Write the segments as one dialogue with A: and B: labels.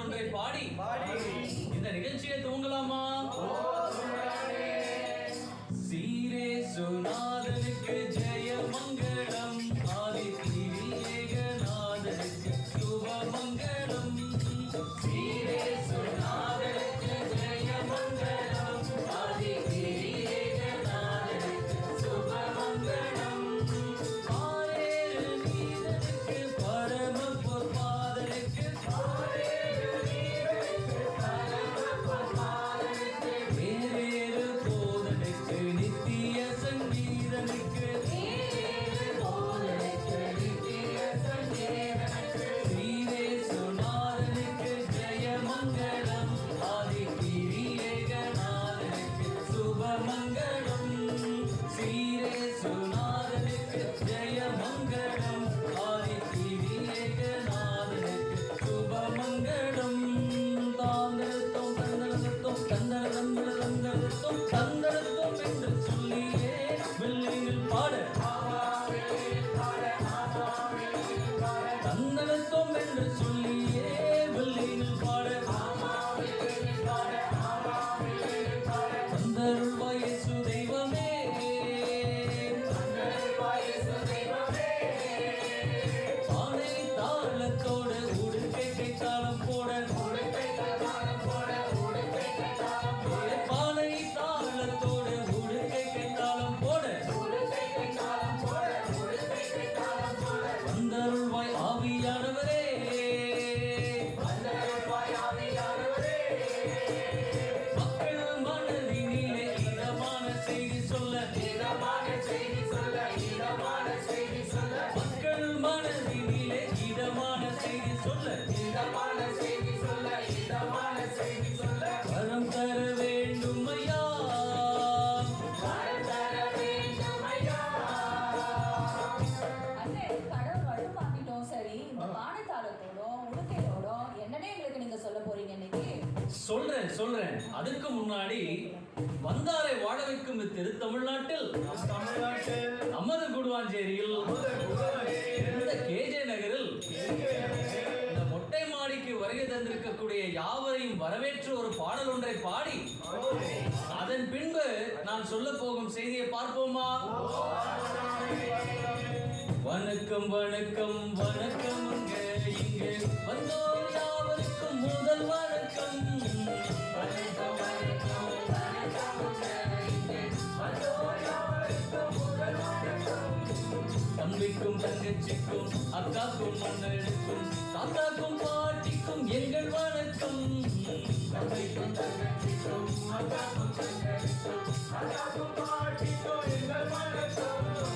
A: பாடல்
B: உடுக்கையோடும் என்னன்னே எங்களுக்கு நீங்க சொல்ல போறீங்க இன்னைக்கு?
A: சொல்றேன் சொல்றேன். அதுக்கு முன்னாடி வந்தாரை வாழ வைக்கும் திருத்தமிழ்நாட்டில் நமது குடுவாஞ்சேரியில் இந்த கேஜே நகரில் இந்த மொட்டை மாடிக்கு வருகை தந்திருக்கக்கூடிய யாவரையும் வரவேற்று ஒரு பாடல் ஒன்றை பாடி அதன் பின்பு நான் சொல்ல போகும் செய்தியை பார்ப்போமா. வணக்கம் வணக்கம் வணக்கம். இங்கே வந்தோம் யாவருக்கும் முதல் வணக்கம். தம்பிக்கும் தங்கச்சிக்கும் அக்காக்கும் அண்ணனுக்கும் தாத்தாக்கும் பாட்டிக்கும் எங்கள் வணக்கம். தம்பிக்கும் தங்கச்சிக்கும் அக்காக்கும் தங்கச்சிக்கும் அக்காக்கும் பாட்டிக்கும் எங்கள் வணக்கம்.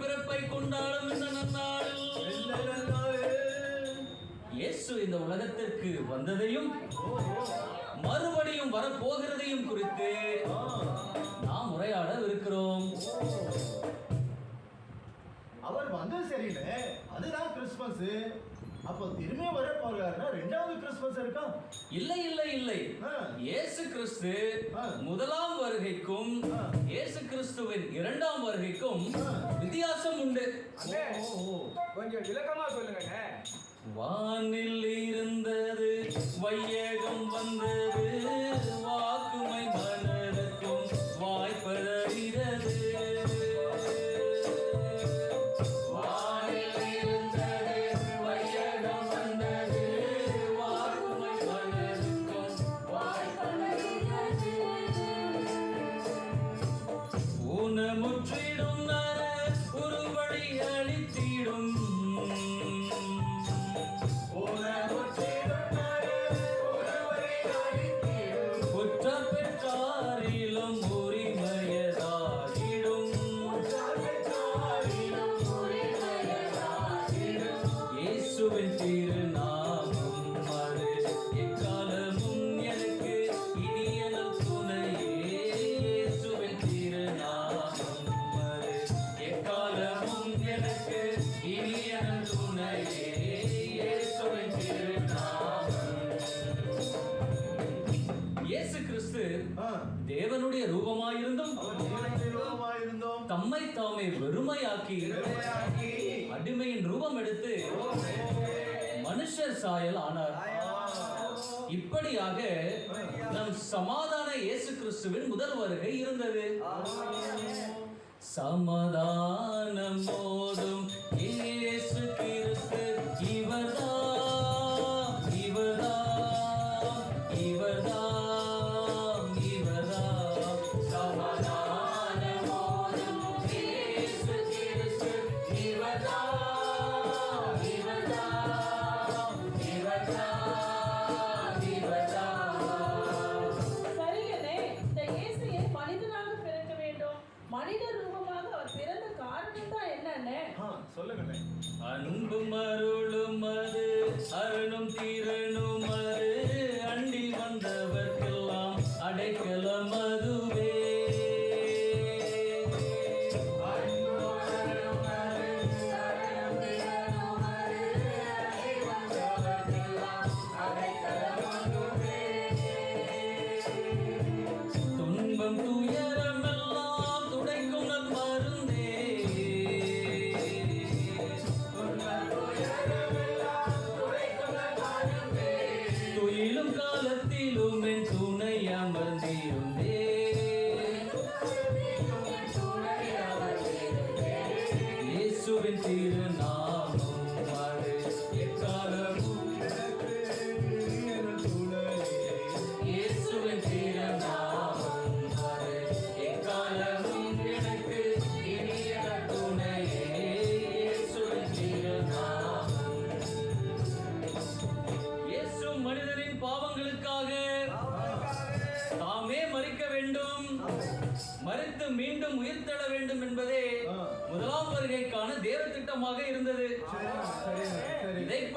A: பிறப்பை கொண்டாடும் இந்த நன்னாளில். இயேசு இந்த உலகத்திற்கு வந்ததையும் மறுபடியும் வரப்போகிறதையும் குறித்து நாம் உரையாட இருக்கிறோம்
C: அவர் வந்தது சரியில்லை. அதுதான் கிறிஸ்துமஸ். அப்போ திரும்பி வர போகிறாருன்னா ரெண்டாவது கிறிஸ்மஸ் இருக்கா
A: இல்லை இல்லை இல்லை
C: ஆ.
A: இயேசு கிறிஸ்து
C: ஆ.
A: முதலாம் வருகைக்கும்
C: ஆ.
A: இயேசு கிறிஸ்துவின் இரண்டாம் வருகைக்கும். வித்தியாசம் உண்டு.
D: கொஞ்சம் விளக்கமா சொல்லுங்கண்ணே
A: வானில் இருந்தது வையகம் வந்தது கிறிஸ்து தேவனுடைய ரூபமாயிருந்தும் தம்மை தாமே வெறுமையாக்கி
C: வெறுமையாக்கி
A: ரூபம் எடுத்து மனுஷர் சாயல் ஆனார். இப்படியாக நம் சமாதான இயேசு கிறிஸ்துவின் முதல் வருகை இருந்தது. சமாதானம் போதும். இயேசு அன்பும் அருளும் அது அருணும் தீரனும்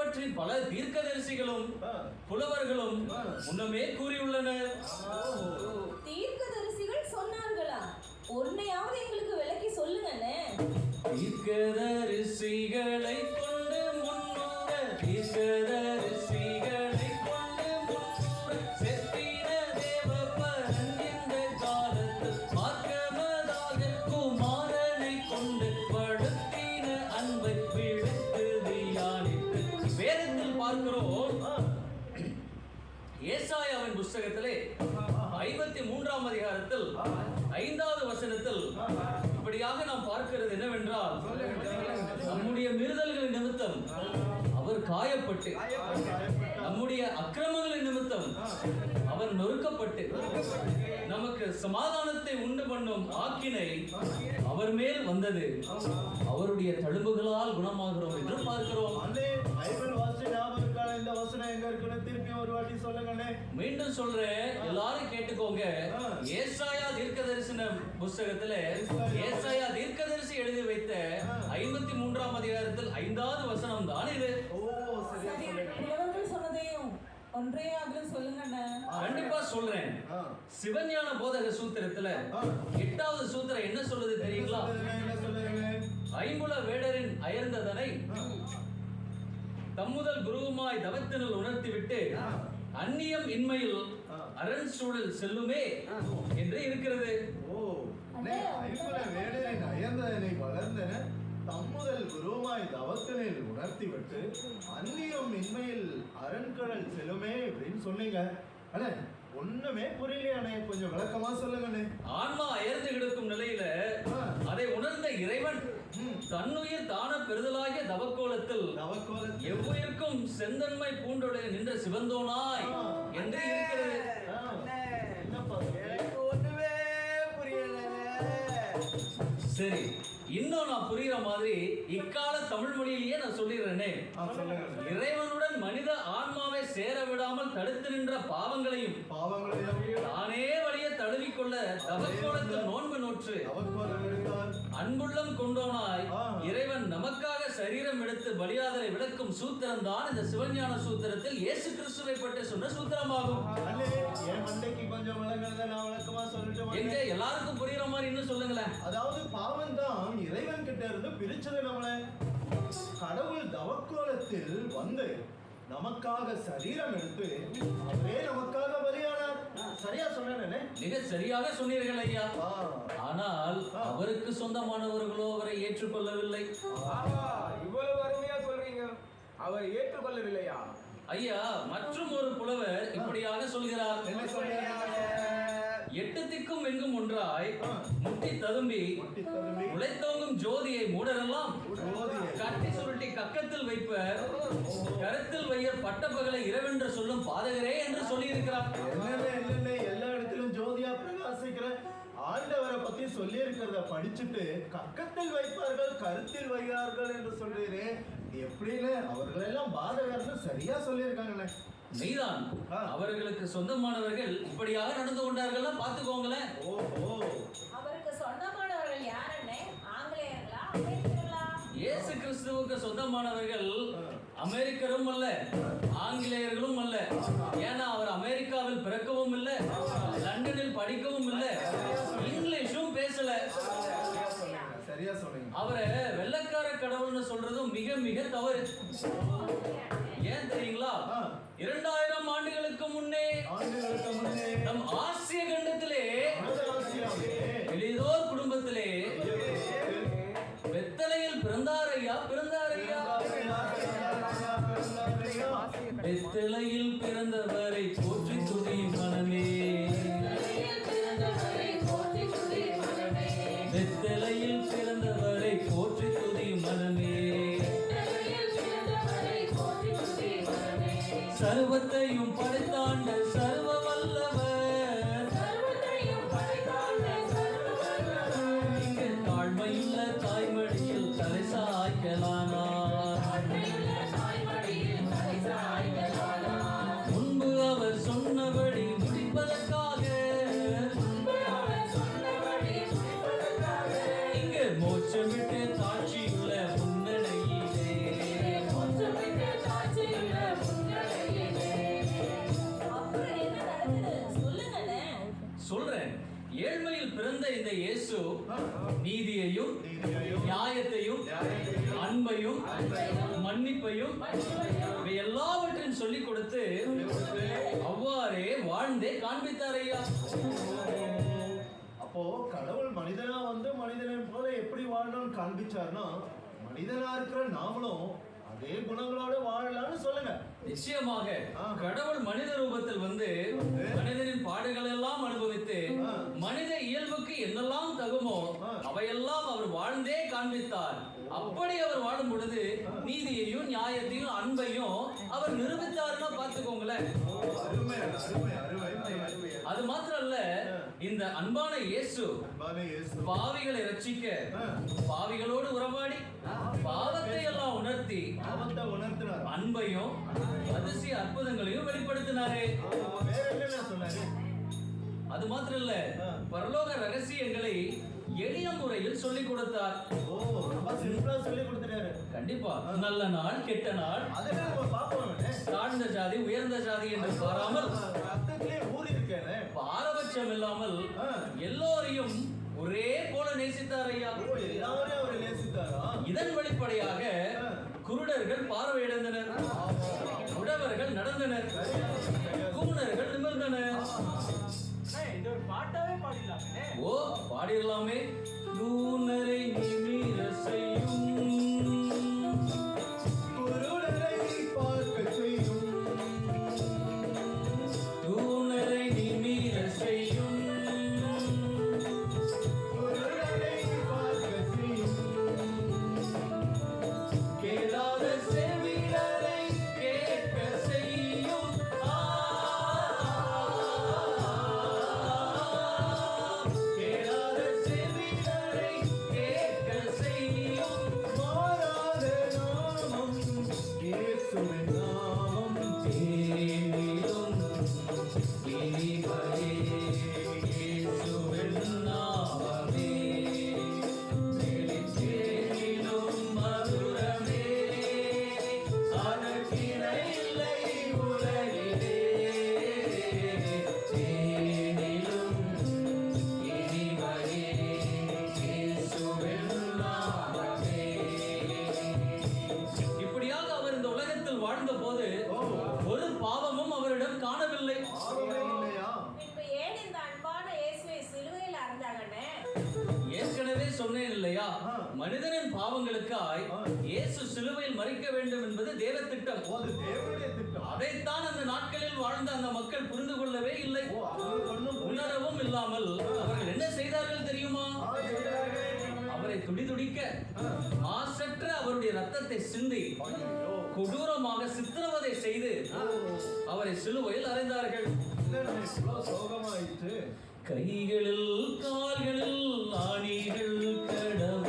A: பற்றி பல தீர்க்கதரிசிகளும் புலவர்களும் முன்னமே கூறியுள்ளனர்.
B: தீர்க்கதரிசிகள் சொன்னார்களா? உன்னையாவது எங்களுக்கு விளக்கி சொல்லுங்கண்ணே
A: தீர்க்கதரிசிகளை கொண்டு முன்னூற தீர்க்கதரிசிகளை ஏசாயாவின் புஸ்தகத்திலே ஐம்பத்தி மூன்றாம் அதிகாரத்தில் ஐந்தாவது வசனத்தில் இப்படியாக நாம் பார்க்கிறது என்னவென்றால் நம்முடைய மீறுதல்களின் நிமித்தம் அவர் காயப்பட்டு நம்முடைய அக்கிரமங்களின் நிமித்தம் அவர் நொறுக்கப்பட்டு நமக்கு சமாதானத்தை உண்டு பண்ணும் ஆக்கினை அவர் மேல் வந்தது. அவருடைய தழும்புகளால் குணமாகிறோம் என்று பார்க்கிறோம்.
C: இந்த வசனம் எங்க இருக்குன்னு திருப்பி ஒரு வாட்டி சொல்லுங்கண்ணே.
A: மீண்டும் சொல்றேன். எல்லாரும் கேட்டுக்கோங்க. ஏசாயா தீர்க்க தரிசன புஸ்தகத்துல ஏசாயா. தீர்க்கதரிசி எழுதி வைத்த ஐம்பத்தி மூன்றாம் அதிகாரத்தில் ஐந்தாவது வசனம் தான் இது.
C: ஓ சரியா
E: சரி
C: சொல்லுங்க
E: புலவர்கள் சொன்னதையும் ஒன்றே அதில் சொல்லுங்கண்ணே.
A: கண்டிப்பா சொல்றேன். சிவஞான போதக சூத்திரத்துல எட்டாவது சூத்திரம் என்ன சொல்லுது தெரியுங்களா? தம்முதல் குருவுமாய் தவத்தினில் உணர்த்திவிட்டு அந்நியம் இன்மையில் அரண் சூழல் செல்லுமே என்று இருக்கிறது.
C: ஓ அயர்ந்ததனை வளர்ந்தன தம்முதல் குருமாய் தவத்தினில் உணர்த்திவிட்டு அந்நியம் இன்மையில் அரண்கடல் செல்லுமே அப்படின்னு சொன்னீங்க. அண்ணே ஒண்ணுமே புரியலையே அண்ணே கொஞ்சம் விளக்கமா சொல்லுங்கண்ணே.
A: ஆன்மா அயர்ந்து கிடக்கும் நிலையில. அதை உணர்ந்த இறைவன். தன்னுயிர் தான பெறுதலாகிய தவக்கோலத்தில் எவ்வுயிருக்கும் செந்தன்மை பூண்டொடை நின்ற சிவந்தோனாய். என்று இருக்கிறது. சரி இன்னும் நான் புரியுற மாதிரி இக்கால தமிழ் மொழியிலேயே நான் சொல்லிடுறேனே. இறைவனுடன் மனித ஆன்மாவை சேர விடாமல் தடுத்து நின்ற பாவங்களையும்
C: பாவங்களையும்
A: தானே வழிய தழுவிக்கொள்ள தவக்கோலத்தில் நோன்பு நோற்று. அன்புள்ளம் கொண்டோனாய். இறைவன் நமக்காக சரீரம் எடுத்து பலியாதலை விளக்கும் சூத்திரம் தான் இந்த சிவஞான சூத்திரத்தில் இயேசு கிறிஸ்துவை பற்றி சொன்ன சூத்திரமாகும்.
C: கொஞ்சம்
A: எங்க? எல்லாருக்கும் புரியுற மாதிரி இன்னும் சொல்லுங்களேன்.
C: அதாவது பாவம் தான் இறைவன் கிட்ட இருந்து பிரிச்சது நம்மளை. கடவுள் தவக்கோலத்தில் வந்து நமக்காக சரீரம் எடுத்து அவரே நமக்காக பலியானார். சரியா சொன்னேனே
A: மிக சரியாக சொன்னீர்கள் ஐயா. ஆனால் அவருக்கு சொந்தமானவர்களோ அவரை ஏற்றுக்கொள்ளவில்லை.
D: இவ்வளவு அருமையா ஐயா
A: ஐயா மற்றும் ஒரு புலவர் இப்படியாக சொல்கிறார்.
C: என்ன சொல்றாங்க
A: எட்டு திக்கும் எங்கும் ஒன்றாய் முட்டி ததும்பி உழைத்தோங்கும் ஜோதியை மூடரெல்லாம்
C: ஜோதியை.
A: கக்கத்தில் வைப்பர் கருத்தில் வையர் பட்டப்பகலை இரவென்று சொல்லும் பாதகரே என்று சொல்லியிருக்கிறார்.
C: என்னென்ன என்னென்ன எல்லா இடத்திலும் ஜோதியா பிரகாசிக்கிற ஆண்டவரை பத்தி சொல்லி இருக்கிறத படிச்சுட்டு கக்கத்தில் வைப்பார்கள் கருத்தில் வையார்கள் என்று சொல்றீரே எப்படின்னு அவர்கள் எல்லாம் பாதகர்னு சரியா சொல்லியிருக்காங்கண்ணே.
A: மெய்தான்
C: ஆ.
A: அவர்களுக்கு சொந்தமானவர்கள் இப்படியாக நடந்து கொண்டார்கள்னா பார்த்துக்கோங்களேன்.
C: ஓஹோ.
A: கிறிஸ்துவுக்கு சொந்தமானவர்கள் அமெரிக்கரும் அல்ல ஆங்கிலேயர்களும் அல்ல. ஏன்னா அவர் அமெரிக்காவில் பிறக்கவும் இல்லை லண்டனில் படிக்கவும் இல்லை இங்கிலீஷும் பேசல. அவரை வெள்ளக்கார கடவுள்னு சொல்றதும் மிக மிக தவறு. ஏன் தெரியுங்களா. இரண்டாயிரம் ஆண்டுகளுக்கு முன்னே நம் ஆசிய கண்டத்திலே எளிதோர் குடும்பத்திலே হোটেলে இயேசு நீதியையும் நியாயத்தையும் அன்பையும் மன்னிப்பையும் இவை எல்லாவற்றையும் சொல்லிக் கொடுத்து அவ்வாறே வாழ்ந்தே காண்பித்தார் ஐயா
C: அப்போ கடவுள் மனிதனா வந்து மனிதனை போல எப்படி வாழணும்னு காண்பிச்சார்னா மனிதனா இருக்கிற நாமளும் அதே குணங்களோட வாழலாம்னு சொல்லுங்க.
A: நிச்சயமாக. கடவுள் மனித ரூபத்தில் வந்து மனிதனின் பாடுகள் எல்லாம் அனுபவித்து. மனித இயல்புக்கு என்னெல்லாம் தகுமோ. அவையெல்லாம் அவர் வாழ்ந்தே காண்பித்தார். அப்படி அவர் வாழும் பொழுது நீதியையும் நியாயத்தையும் அன்பையும் அவர் நிரூபித்தாருன்னா பார்த்துக்கோங்களேன். அது மாத்திரம் அல்ல இந்த அன்பான இயேசு பாவிகளை ரட்சிக்க. பாவிகளோடு உறவாடி பாவத்தை எல்லாம் உணர்த்தி அன்பையும் அதிசய அற்புதங்களையும் வெளிப்படுத்தினாரே. அது மாத்திரம் இல்ல. பரலோக ரகசியங்களை எளிய முறையில் சொல்லிக் கொடுத்தார். கண்டிப்பா. நல்ல நாள் கெட்ட நாள். தாழ்ந்த ஜாதி உயர்ந்த ஜாதி என்று பாராமல்
C: ரத்தத்திலே ஊறி இருக்கேனே
A: பாரபட்சம் இல்லாமல். எல்லோரையும் ஒரே போல நேசித்தார் ஐயா.
C: எல்லாரையும் அவர் நேசித்தாரா?
A: இதன் வெளிப்படையாக. குருடர்கள் பார்வையிழந்தனர். உடவர்கள் நடந்தனர். கூணர்கள் நிமிர்ந்தனர்.
D: அண்ணே, இது ஒரு பாட்டாவே பாடிடலாமே.
A: ஓ பாடிடலாமே. கூனரை நிமிர
B: அறைந்தாங்கண்ணே
A: ஏற்கனவே சொன்னேன் இல்லையா. மனிதனின் பாவங்களுக்காய். இயேசு சிலுவையில் மறிக்க வேண்டும் என்பது தேவ திட்டம் அதைத்தான் அந்த நாட்களில் வாழ்ந்த அந்த மக்கள் புரிந்து கொள்ளவே இல்லை. உணரவும் இல்லாமல் அவர்கள் என்ன செய்தார்கள் தெரியுமா. அவரை துடிதுடிக்க மாசற்ற அவருடைய ரத்தத்தை சிந்தி. கொடூரமாக சித்திரவதை செய்து அவரை சிலுவையில் அறைந்தார்கள்.
C: சோகமாயிற்று.
A: கைகளில் கால்களில் ஆணிகள் கடவ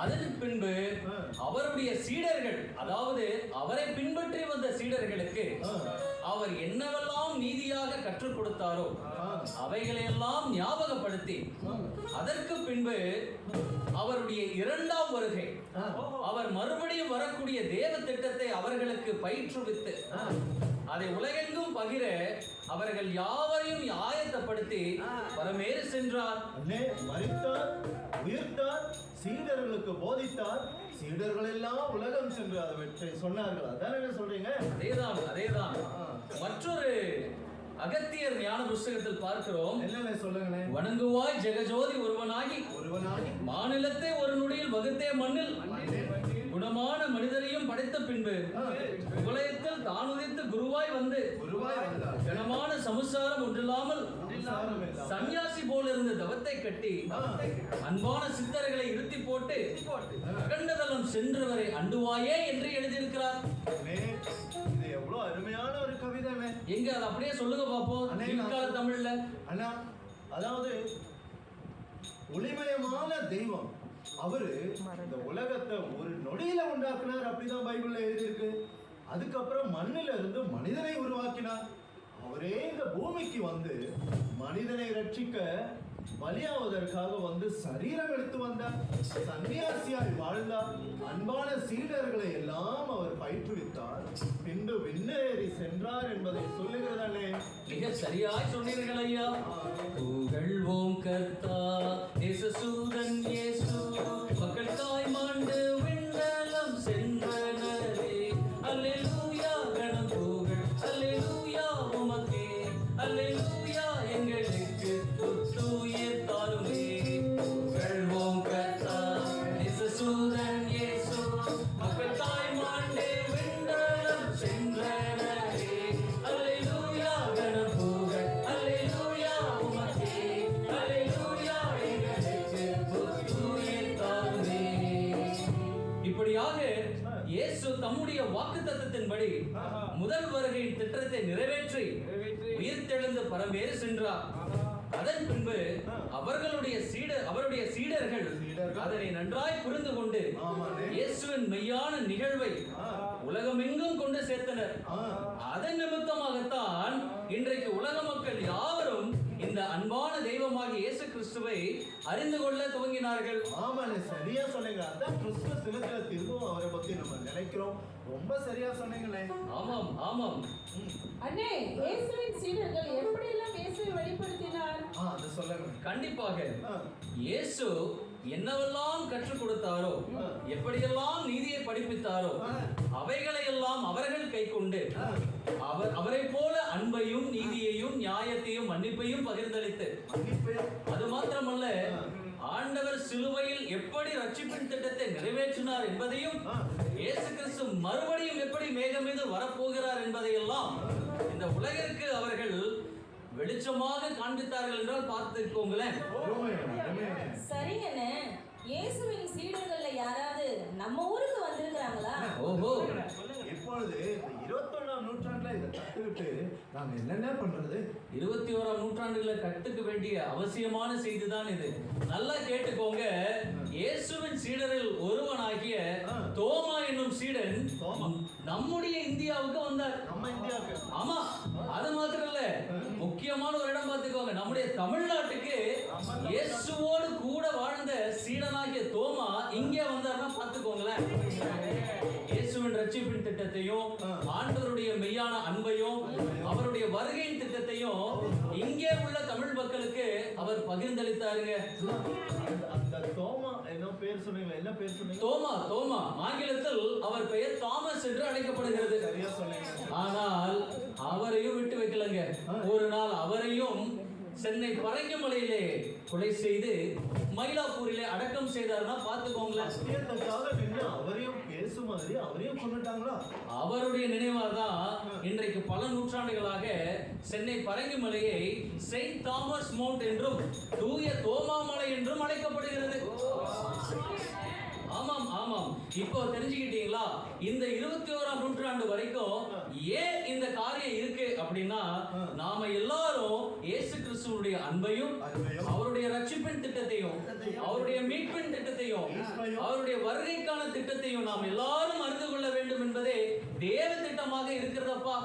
A: அதன் பின்பு அவருடைய சீடர்கள் அதாவது அவரை பின்பற்றி வந்த சீடர்களுக்கு அவர் என்னவெல்லாம் நீதியாக கற்றுக் கொடுத்தாரோ அவைகளையெல்லாம் ஞாபகப்படுத்தி அதற்கு பின்பு அவருடைய இரண்டாம் வருகை அவர் மறுபடியும் வரக்கூடிய தேவ திட்டத்தை அவர்களுக்கு பயிற்றுவித்து அதை உலகெங்கும் பகிர அவர்கள் யாவரையும் ஆயத்தப்படுத்தி பரமேறு சென்றார்.
C: அண்ணே மரித்தார் உயிர்த்தார் சீடர்களுக்கு போதித்தார் சீடர்கள் எல்லாம் உலகம் சென்று அதை வெற்றி சொன்னார்கள். அதான் சொல்றீங்க?
A: அதேதான் அதேதான். மற்றொரு அகத்தியர் ஞான புஸ்தகத்தில் பார்க்கிறோம்.
C: என்னென்ன சொல்லுங்களே
A: வணங்குவாய் ஜெகஜோதி ஒருவனாகி
C: ஒருவனாகி.
A: மாநிலத்தை ஒரு நொடியில் வகுத்தே மண்ணில். குணமான மனிதரையும் படைத்த பின்பு உலகத்தில் தான் உதித்து குருவாய் வந்து கனமான சமுசாரம் ஒன்றில்லாமல். சன்னியாசி போல இருந்த தவத்தை கட்டி அன்பான சித்தர்களை இருத்தி போட்டு அகண்டதலம் சென்றவரை அண்டுவாயே என்று எழுதியிருக்கிறார்.
C: எவ்வளவு அருமையான ஒரு கவிதைண்ணே
A: எங்க அதை அப்படியே சொல்லுங்க பாப்போம். தமிழ்ல.
C: அண்ணா அதாவது ஒளிமயமான தெய்வம். அவரு இந்த உலகத்தை ஒரு நொடியில உண்டாக்குனார் அப்படிதான் பைபிள்ல எழுதியிருக்கு. அதுக்கப்புறம் மண்ணில இருந்து மனிதனை உருவாக்கினார். அவரே இந்த பூமிக்கு வந்து மனிதனை ரட்சிக்க பலியாவதற்காக வந்து சரீரம் எடுத்து வந்தார். சன்னியாசியாய் வாழ்ந்தார். அன்பான சீடர்களை எல்லாம் அவர் பயிற்றுவித்தார். பின்பு விண்ணேறி சென்றார் என்பதை சொல்லுகிறதானே
A: மிக சரியாய் சொன்னீர்கள் ஐயா. புகழ்வோம் கர்த்தா. இயேசு. திட்டத்தை நிறைவேற்றி உயிர்த்தெழுந்து பரமேறு சென்றார். அதன் பின்பு அவர்களுடைய சீடர் அவருடைய சீடர்கள். அதனை நன்றாய் புரிந்து கொண்டு. இயேசுவின் மெய்யான நிகழ்வை உலகமெங்கும் கொண்டு சேர்த்தனர். அதன் நிமித்தமாகத்தான் இன்றைக்கு உலக மக்கள் யாவரும் இந்த அன்பான தெய்வமாகிய இயேசு கிறிஸ்துவை அறிந்து கொள்ள துவங்கினார்கள்.
C: ஆமாண்ணே சரியா சொன்னீங்க. அதான் கிறிஸ்துவ சிலத்துல திரும்பவும் அவரை பத்தி நம்ம நினைக்கிறோம். ரொம்ப சரியா சொன்னீங்களே.
A: ஆமாம் ஆமாம்.
E: அண்ணே இயேசுவின் சீடர்கள் எப்படியெல்லாம் இயேசுவை வெளிப்படுத்தினார்?
C: ஆ அதை சொல்லுங்க.
A: கண்டிப்பாக. இயேசு என்னவெல்லாம் கற்றுக் கொடுத்தாரோ எப்படியெல்லாம் நீதியை படிப்பித்தாரோ அவைகளையெல்லாம் அவர்கள் கைக்கொண்டு அவர் அவரை போல அன்பையும் நீதியையும் நியாயத்தையும் மன்னிப்பையும் பகிர்ந்தளித்து.
C: மன்னிப்பு.
A: அது மாத்திரமல்ல ஆண்டவர் சிலுவையில் எப்படி ரட்சிப்பின் திட்டத்தை நிறைவேற்றினார் என்பதையும் இயேசு கிறிஸ்து மறுபடியும் எப்படி மேகம் மீது வரப்போகிறார் என்பதையெல்லாம் இந்த உலகிற்கு அவர்கள் வெளிச்சமாக காண்பித்தார்கள் என்றால் பார்த்துக்கோங்களேன்.
B: சரிங்கண்ணே. இயேசுவின் சீடர்கள்ல யாராவது நம்ம ஊருக்கு வந்திருக்கிறாங்களா?
A: ஓஹோ.
C: இப்போ இப்பொழுது இந்த நூற்றாண்டுல இதை கத்துக்கிட்டு நாங்க என்னென்ன பண்றது?
A: இருபத்தி ஓராம் நூற்றாண்டுல கட்டுக்க வேண்டிய அவசியமான செய்தி தான் இது. நல்லா கேட்டுக்கோங்க. இயேசுவின் சீடரில் ஒருவனாகிய. தோமா என்னும் சீடன். நம்முடைய இந்தியாவுக்கு வந்தார்.
C: நம்ம இந்தியாவுக்கு.
A: ஆமா அது மாத்திரம் இல்ல முக்கியமான ஒரு இடம் பார்த்துக்கோங்க. நம்முடைய தமிழ்நாட்டுக்கு இயேசுவோடு கூட வாழ்ந்த சீடனாகிய தோமா இங்கே வந்தாருன்னா பார்த்துக்கோங்களேன். இயேசுவின் ரட்சிப்பின் திட்டத்தையும் ஆண்டவருடைய மெய்யான அன்பையும் அவருடைய வருகையின் திட்டத்தையும் இங்கே உள்ள தமிழ் மக்களுக்கு அவர் பகிர்ந்தளித்தாருங்க.
C: தோமா
A: தோமா தோமா ஆங்கிலத்தில் அவர் பெயர் தாமஸ் என்று அழைக்கப்படுகிறது. ஆனால் அவரையும் விட்டு வைக்கலங்க. ஒரு நாள் அவரையும் சென்னை பரங்கிமலையிலே கொலை செய்து மயிலாப்பூரிலே அடக்கம் செய்தார்னா பார்த்துக்கோங்களேன்.
C: அவரையும் பேசும் மாதிரி அவரையும் கொண்டுட்டாங்களா
A: அவருடைய நினைவாக தான் இன்றைக்கு பல நூற்றாண்டுகளாக சென்னை பரங்கிமலையை செயின்ட் தாமஸ் மவுண்ட் என்றும் தூய தோமாமலை என்றும் அழைக்கப்படுகிறது. இப்போ தெரிஞ்சுக்கிட்டீங்களா? இந்த இருபத்தி ஓராம் நூற்றாண்டு வரைக்கும் ஏன் இந்த காரியம் இருக்கு அப்படின்னா நாம எல்லாரும் இயேசு கிறிஸ்துவனுடைய அன்பையும் அவருடைய ரட்சிப்பின் திட்டத்தையும் அவருடைய மீட்பின் திட்டத்தையும் அவருடைய வருகைக்கான திட்டத்தையும் நாம் எல்லாரும் அறிந்து கொள்ள வேண்டும் என்பதே தேவ திட்டமாக இருக்கிறதப்பா.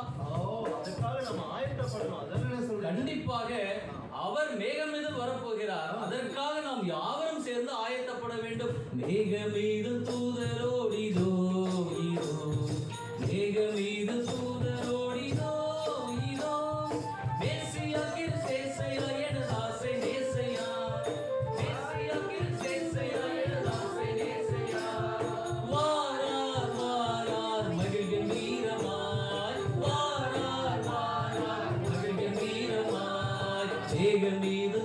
A: கண்டிப்பாக அவர் மேகம் மீது வரப்போகிறார். அதற்காக நாம் யாவரும் சேர்ந்து ஆயத்தப்பட வேண்டும். மேக மீது வீரமாய் மேக மீது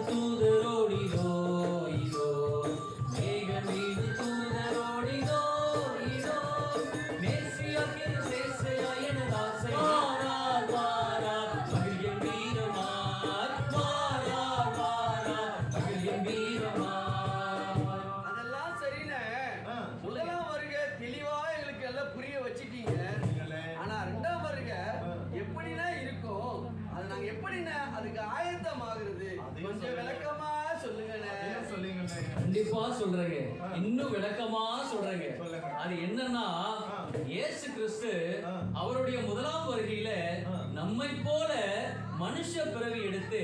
A: மனுஷ பிறவி எடுத்து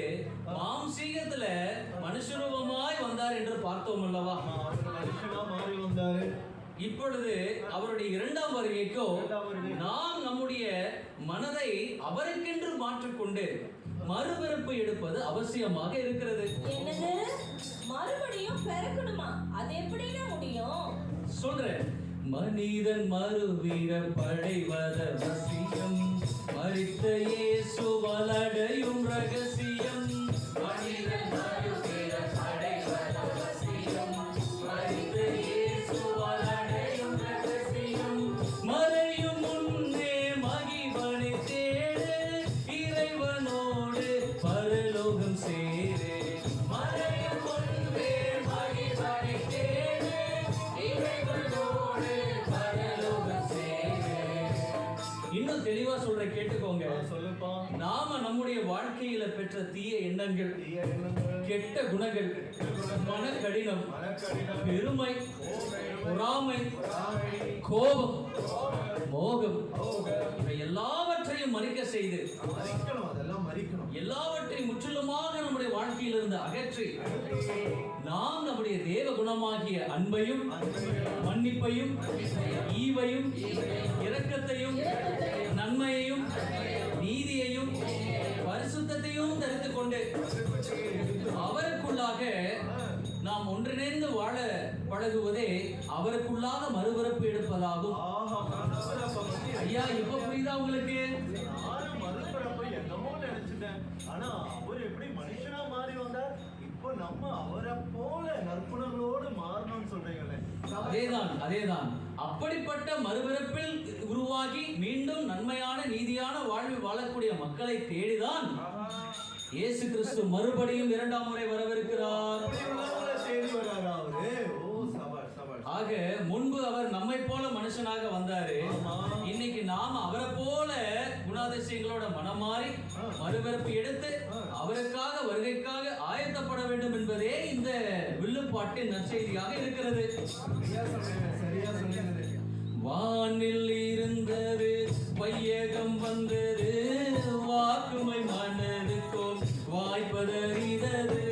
A: மாம்சீகத்துல மனுஷ ரூபமாய் வந்தார் என்று பார்த்தோம் அல்லவா?
C: மாறி வந்தாரு.
A: இப்பொழுது அவருடைய இரண்டாம் வருகைக்கோ. நாம் நம்முடைய மனதை அவருக்கென்று மாற்றிக்கொண்டு மறுபிறப்பு எடுப்பது அவசியமாக இருக்கிறது.
B: என்னது? மறுபடியும் பிறக்கணுமா? அது எப்படின்னா முடியும்.
A: சொல்றேன். மனிதன் மறுவீர படைவத வசியம். மறித்த இயேசு வலடையும் ரகசியம். மனிதன் கெட்ட குணங்கள். மனக்கடினம்
C: கடினம்
A: பெருமை பொறாமை கோபம் மோகம். இவை எல்லாவற்றையும் மறிக்க செய்து எல்லாவற்றையும் முற்றிலுமாக நம்முடைய வாழ்க்கையிலிருந்து அகற்றி நாம் நம்முடைய தேவ குணமாகிய அன்பையும் மன்னிப்பையும் ஈவையும் இரக்கத்தையும் நன்மையையும் நீதியையும் பரிசுத்தையும் தரித்துக் கொண்டு அவருக்குள்ளாக நாம் ஒன்றிணைந்து வாழ பழகுவதே அவருக்குள்ளாக மறுபிறப்பு எடுப்பதாகும்.
C: ஆஹா
A: ஐயா இப்ப புரியுதா உங்களுக்கு?
C: நானும் மறுபிறப்பை என்னமோ நினைச்சிட்டேன் ஆனா அவர் எப்படி மனுஷனா மாறி வந்தார் இப்போ நம்ம அவரை போல நற்புணர்களோடு மாறணும்னு சொல்றீங்களே
A: அதேதான் அதேதான். அப்படிப்பட்ட மறுபிறப்பில் உருவாகி மீண்டும் நன்மையான நீதியான வாழ்வு வாழக்கூடிய மக்களை தேடிதான் இயேசு கிறிஸ்து மறுபடியும் இரண்டாம் முறை வரவிருக்கிறார். ஆக முன்பு அவர் நம்மை போல மனுஷனாக வந்தாரு. இன்னைக்கு நாம அவரை போல குணாதிசயங்களோட மனம் மாறி மறுபிறப்பு எடுத்து அவருக்காக வருகைக்காக ஆயத்தப்பட வேண்டும் என்பதே இந்த வில்லுப்பாட்டின் நற்செய்தியாக இருக்கிறது. வானில் இருந்தது பையகம் வந்தது வாக்குமை மன்னது வாய்ப்பதறிதது.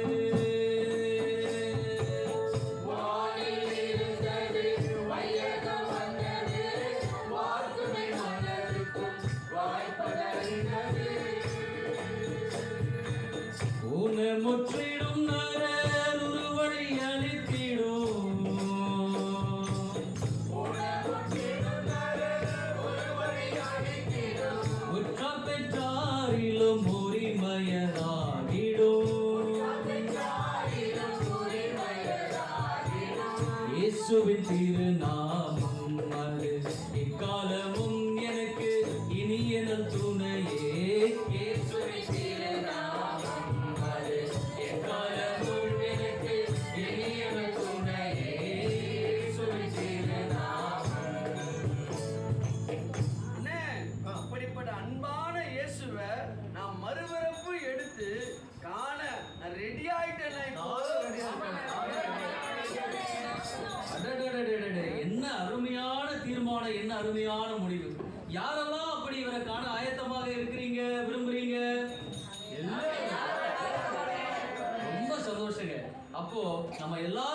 A: I love